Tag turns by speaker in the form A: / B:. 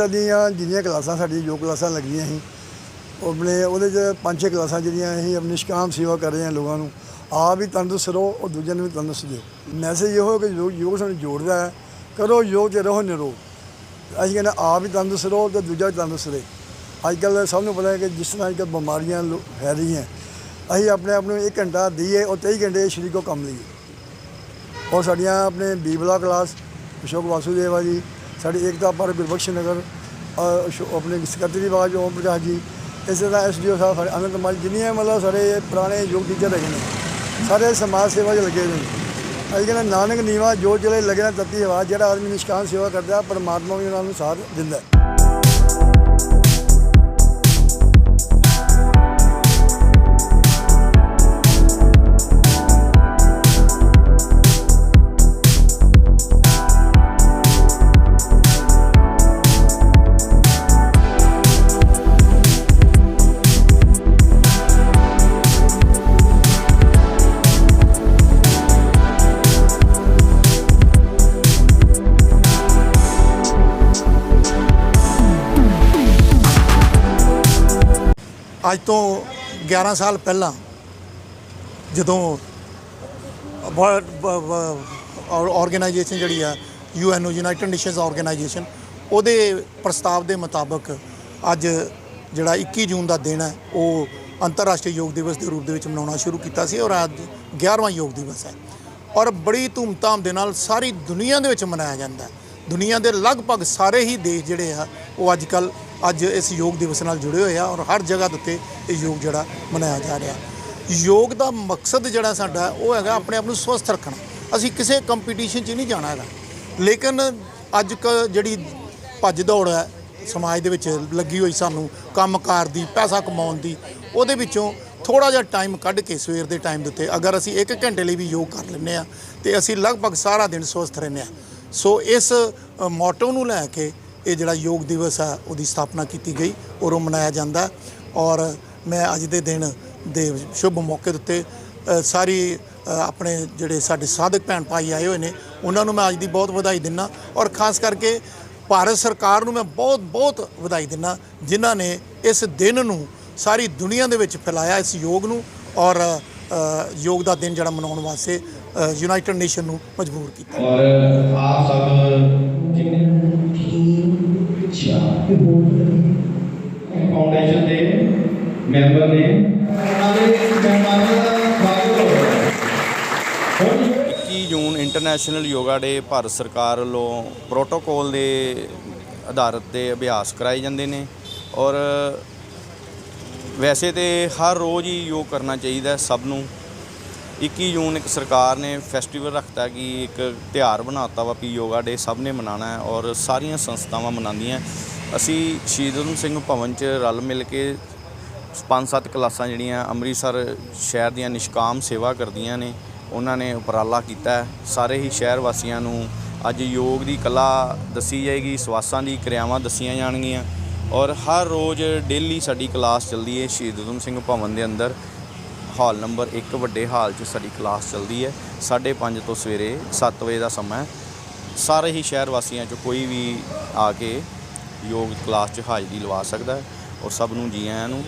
A: ਅੰਮ੍ਰਿਤਸਰ ਦੀਆਂ ਜਿੰਨੀਆਂ ਕਲਾਸਾਂ ਸਾਡੀਆਂ ਯੋਗ ਕਲਾਸਾਂ ਲੱਗੀਆਂ ਸੀ, ਉਹ ਆਪਣੇ ਉਹਦੇ 'ਚ ਪੰਜ ਛੇ ਕਲਾਸਾਂ ਜਿਹੜੀਆਂ ਅਸੀਂ ਆਪਣੀ ਨਿਸ਼ਕਾਮ ਸੇਵਾ ਕਰ ਰਹੇ ਹਾਂ ਲੋਕਾਂ ਨੂੰ, ਆਪ ਵੀ ਤੰਦਰੁਸਤ ਰਹੋ ਔਰ ਦੂਜਿਆਂ ਨੂੰ ਵੀ ਤੰਦਰੁਸਤ ਦਿਓ। ਮੈਸੇਜ ਇਹੋ ਕਿ ਯੋਗ ਯੋਗ ਸਾਨੂੰ ਜੋੜਦਾ ਹੈ, ਕਰੋ ਯੋਗ ਤੇ ਰਹੋ ਨਿਰੋਗ ਅਸੀਂ ਕਹਿੰਦੇ ਆਪ ਵੀ ਤੰਦਰੁਸਤ ਰਹੋ ਤੇ ਦੂਜਾ ਵੀ ਤੰਦਰੁਸਤ ਰਹੇ। ਅੱਜ ਕੱਲ੍ਹ ਸਭ ਨੂੰ ਪਤਾ ਹੈ ਕਿ ਜਿਸ ਤਰ੍ਹਾਂ ਅੱਜ ਕੱਲ੍ਹ ਬਿਮਾਰੀਆਂ ਲੋ- ਫੈਲ ਰਹੀਆਂ। ਅਸੀਂ ਆਪਣੇ ਆਪ ਨੂੰ ਇੱਕ ਘੰਟਾ ਦਈਏ ਔਰ 23 ਘੰਟੇ ਸ਼ਰੀਰ ਕੋ ਕੰਮ ਲਈਏ। ਔਰ ਸਾਡੀਆਂ ਆਪਣੇ ਬੀਬਲਾ ਕਲਾਸ ਅਸ਼ੋਕ ਵਾਸੂਦੇਵਾ ਜੀ ਸਾਡੀ ਏਕਤਾ ਪਾਰਕ ਗੁਰਬਖਸ਼ ਨਗਰ ਆਪਣੇ ਸਕੱਤਰੀ ਬਾਜ ਓਮ ਪ੍ਰਕਾਸ਼ ਜੀ, ਇਸੇ ਤਰ੍ਹਾਂ ਐਸਡੀਓ ਸਾਹਿਬ ਸਾਡੇ ਅਨੰਤ ਮਾਲ ਜਿੰਨੀਆਂ ਮਤਲਬ ਸਾਡੇ ਪੁਰਾਣੇ ਯੋਗ ਟੀਚਰ ਹੈਗੇ ਨੇ, ਸਾਰੇ ਸਮਾਜ ਸੇਵਾ 'ਚ ਲੱਗੇ ਨੇ। ਅਸੀਂ ਕਹਿੰਦੇ ਨਾਨਕ ਨੀਵਾ ਜੋ ਜਿਹੜੇ ਲੱਗੇ ਨਾ ਤਤੀ ਹਵਾ ਜਿਹੜਾ ਆਦਮੀ ਨਿਸ਼ਕਾਨ ਸੇਵਾ ਕਰਦਾ, ਪਰਮਾਤਮਾ ਵੀ ਉਹਨਾਂ ਨੂੰ ਸਾਥ ਦਿੰਦਾ
B: ਅੱਜ ਤੋਂ 11 ਸਾਲ ਪਹਿਲਾਂ ਜਦੋਂ ਆਰਗੇਨਾਈਜੇਸ਼ਨ ਜਿਹੜੀ ਆ ਯੂਐਨਓ ਯੂਨਾਈਟਿਡ ਨੇਸ਼ਨਸ ਆਰਗੇਨਾਈਜੇਸ਼ਨ ਉਹਦੇ ਪ੍ਰਸਤਾਵ ਦੇ ਮੁਤਾਬਕ ਅੱਜ ਜਿਹੜਾ 21 ਜੂਨ ਦਾ ਦਿਨ ਹੈ, ਉਹ ਅੰਤਰਰਾਸ਼ਟਰੀ ਯੋਗ ਦਿਵਸ ਦੇ ਰੂਪ ਦੇ ਵਿੱਚ ਮਨਾਉਣਾ ਸ਼ੁਰੂ ਕੀਤਾ ਸੀ ਔਰ ਅੱਜ 11ਵਾਂ ਯੋਗ ਦਿਵਸ ਹੈ। ਔਰ ਬੜੀ ਧੂਮਧਾਮ ਦੇ ਨਾਲ ਸਾਰੀ ਦੁਨੀਆ ਦੇ ਵਿੱਚ ਮਨਾਇਆ ਜਾਂਦਾ ਹੈ। ਦੁਨੀਆ ਦੇ ਲਗਭਗ ਸਾਰੇ ਹੀ ਦੇਸ਼ ਜਿਹੜੇ ਆ, ਉਹ ਅੱਜ ਕੱਲ੍ਹ ਅੱਜ ਇਸ ਯੋਗ ਦਿਵਸ ਨਾਲ ਜੁੜੇ ਹੋਏ ਆ ਔਰ ਹਰ ਜਗ੍ਹਾ ਦੇ ਉੱਤੇ ਇਹ ਯੋਗ ਜਿਹੜਾ ਮਨਾਇਆ ਜਾ ਰਿਹਾ। ਯੋਗ ਦਾ ਮਕਸਦ ਜਿਹੜਾ ਸਾਡਾ, ਉਹ ਹੈਗਾ ਆਪਣੇ ਆਪ ਨੂੰ ਸਵਸਥ ਰੱਖਣਾ। ਅਸੀਂ ਕਿਸੇ ਕੰਪੀਟੀਸ਼ਨ 'ਚ ਨਹੀਂ ਜਾਣਾ ਹੈਗਾ। ਲੇਕਿਨ ਅੱਜ ਕ ਜਿਹੜੀ ਭੱਜ ਦੌੜ ਹੈ, ਸਮਾਜ ਦੇ ਵਿੱਚ ਲੱਗੀ ਹੋਈ ਸਾਨੂੰ ਕੰਮਕਾਰ ਦੀ, ਪੈਸਾ ਕਮਾਉਣ ਦੀ, ਉਹਦੇ ਵਿੱਚੋਂ ਥੋੜਾ ਜਿਹਾ ਟਾਈਮ ਕੱਢ ਕੇ ਸਵੇਰ ਦੇ ਟਾਈਮ ਦੇ ਉੱਤੇ ਅਗਰ ਅਸੀਂ 1 ਘੰਟੇ ਲਈ ਵੀ ਯੋਗ ਕਰ ਲੈਂਦੇ ਆ ਤੇ ਅਸੀਂ ਲਗਭਗ ਸਾਰਾ ਦਿਨ ਸਵਸਥ ਰਹਿੰਦੇ ਆ ਸੋ ਇਸ ਮੋਟੋ ਨੂੰ ਲੈ ਕੇ ਇਹ ਜਿਹੜਾ ਯੋਗ ਦਿਵਸ ਆ, ਉਹਦੀ ਸਥਾਪਨਾ ਕੀਤੀ ਗਈ ਔਰ ਉਹ ਮਨਾਇਆ ਜਾਂਦਾ। ਔਰ ਮੈਂ ਅੱਜ ਦੇ ਦਿਨ ਦੇ ਸ਼ੁਭ ਮੌਕੇ ਦੇ ਉੱਤੇ ਸਾਰੀ ਆਪਣੇ ਜਿਹੜੇ ਸਾਡੇ ਸਾਧਕ ਭੈਣ ਭਾਈ ਆਏ ਹੋਏ ਨੇ, ਉਹਨਾਂ ਨੂੰ ਮੈਂ ਅੱਜ ਦੀ ਬਹੁਤ ਵਧਾਈ ਦਿੰਦਾ ਔਰ ਖਾਸ ਕਰਕੇ ਭਾਰਤ ਸਰਕਾਰ ਨੂੰ ਮੈਂ ਬਹੁਤ ਬਹੁਤ ਵਧਾਈ ਦਿੰਦਾ ਜਿਨ੍ਹਾਂ ਨੇ ਇਸ ਦਿਨ ਨੂੰ ਸਾਰੀ ਦੁਨੀਆ ਦੇ ਵਿੱਚ ਫੈਲਾਇਆ, ਇਸ ਯੋਗ ਨੂੰ। ਔਰ ਯੋਗ ਦਾ ਦਿਨ ਜਿਹੜਾ ਮਨਾਉਣ ਵਾਸਤੇ ਯੂਨਾਈਟਿਡ ਨੇਸ਼ਨ ਨੂੰ ਮਜਬੂਰ ਕੀਤਾ।
C: ਔਰ ਆਪ ਸਭ, ਜਿੰਨੇ ਫਾਊਂਡੇਸ਼ਨ ਦੇ ਮੈਂਬਰ ਨੇ। ਉਹਨਾਂ ਦੇ ਮਹਿਮਾਨਾਂ ਦਾ ਸਵਾਗਤ ਹੋ
D: 21 June international yoga day Bharat ਸਰਕਾਰ ਵੱਲੋਂ ਪ੍ਰੋਟੋਕੋਲ ਦੇ ਆਧਾਰਿਤ ਤੇ ਅਭਿਆਸ ਕਰਾਏ ਜਾਂਦੇ ਨੇ ਔਰ ਵੈਸੇ ਤੇ ਹਰ ਰੋਜ਼ ਹੀ ਯੋਗ ਕਰਨਾ ਚਾਹੀਦਾ ਸਭ ਨੂੰ। 21 ਜੂਨ ਇੱਕ ਸਰਕਾਰ ਨੇ ਫੈਸਟੀਵਲ ਰੱਖਤਾ ਕਿ ਇੱਕ ਤਿਉਹਾਰ ਬਣਾਤਾ ਵਾ ਵੀ ਯੋਗਾ ਡੇ ਸਭ ਨੇ ਮਨਾਉਣਾ ਹੈ ਔਰ ਸਾਰੀਆਂ ਸੰਸਥਾਵਾਂ ਮਨਾਉਂਦੀਆਂ ਅਸੀਂ ਸ਼ਹੀਦ ਊਧਮ ਸਿੰਘ ਭਵਨ 'ਚ ਰਲ ਮਿਲ ਕੇ ਪੰਜ ਸੱਤ ਕਲਾਸਾਂ ਜਿਹੜੀਆਂ ਅੰਮ੍ਰਿਤਸਰ ਸ਼ਹਿਰ ਦੀਆਂ ਨਿਸ਼ਕਾਮ ਸੇਵਾ ਕਰਦੀਆਂ ਨੇ, ਉਹਨਾਂ ਨੇ ਉਪਰਾਲਾ ਕੀਤਾ ਸਾਰੇ ਹੀ ਸ਼ਹਿਰ ਵਾਸੀਆਂ ਨੂੰ ਅੱਜ ਯੋਗ ਦੀ ਕਲਾ ਦੱਸੀ ਜਾਏਗੀ, ਸਵਾਸਾਂ ਦੀ ਕਿਰਿਆਵਾਂ ਦੱਸੀਆਂ ਜਾਣਗੀਆਂ ਔਰ ਹਰ ਰੋਜ਼ ਡੇਲੀ ਸਾਡੀ ਕਲਾਸ ਚੱਲਦੀ ਹੈ ਸ਼ਹੀਦ ਊਧਮ ਸਿੰਘ ਭਵਨ ਦੇ ਅੰਦਰ। ਹਾਲ ਨੰਬਰ 1 ਵੱਡੇ ਹਾਲ 'ਚ ਸਾਡੀ ਕਲਾਸ ਚੱਲਦੀ ਹੈ 5:30 ਤੋਂ ਸਵੇਰੇ 7 ਵਜੇ ਦਾ ਸਮਾਂ ਸਾਰੇ ਹੀ ਸ਼ਹਿਰ ਵਾਸੀਆਂ 'ਚੋਂ ਕੋਈ ਵੀ ਆ ਕੇ ਯੋਗ ਕਲਾਸ 'ਚ ਹਾਜ਼ਰੀ ਲਵਾ ਸਕਦਾ ਹੈ ਔਰ ਸਭ ਨੂੰ ਜੀ ਆਇਆਂ ਨੂੰ।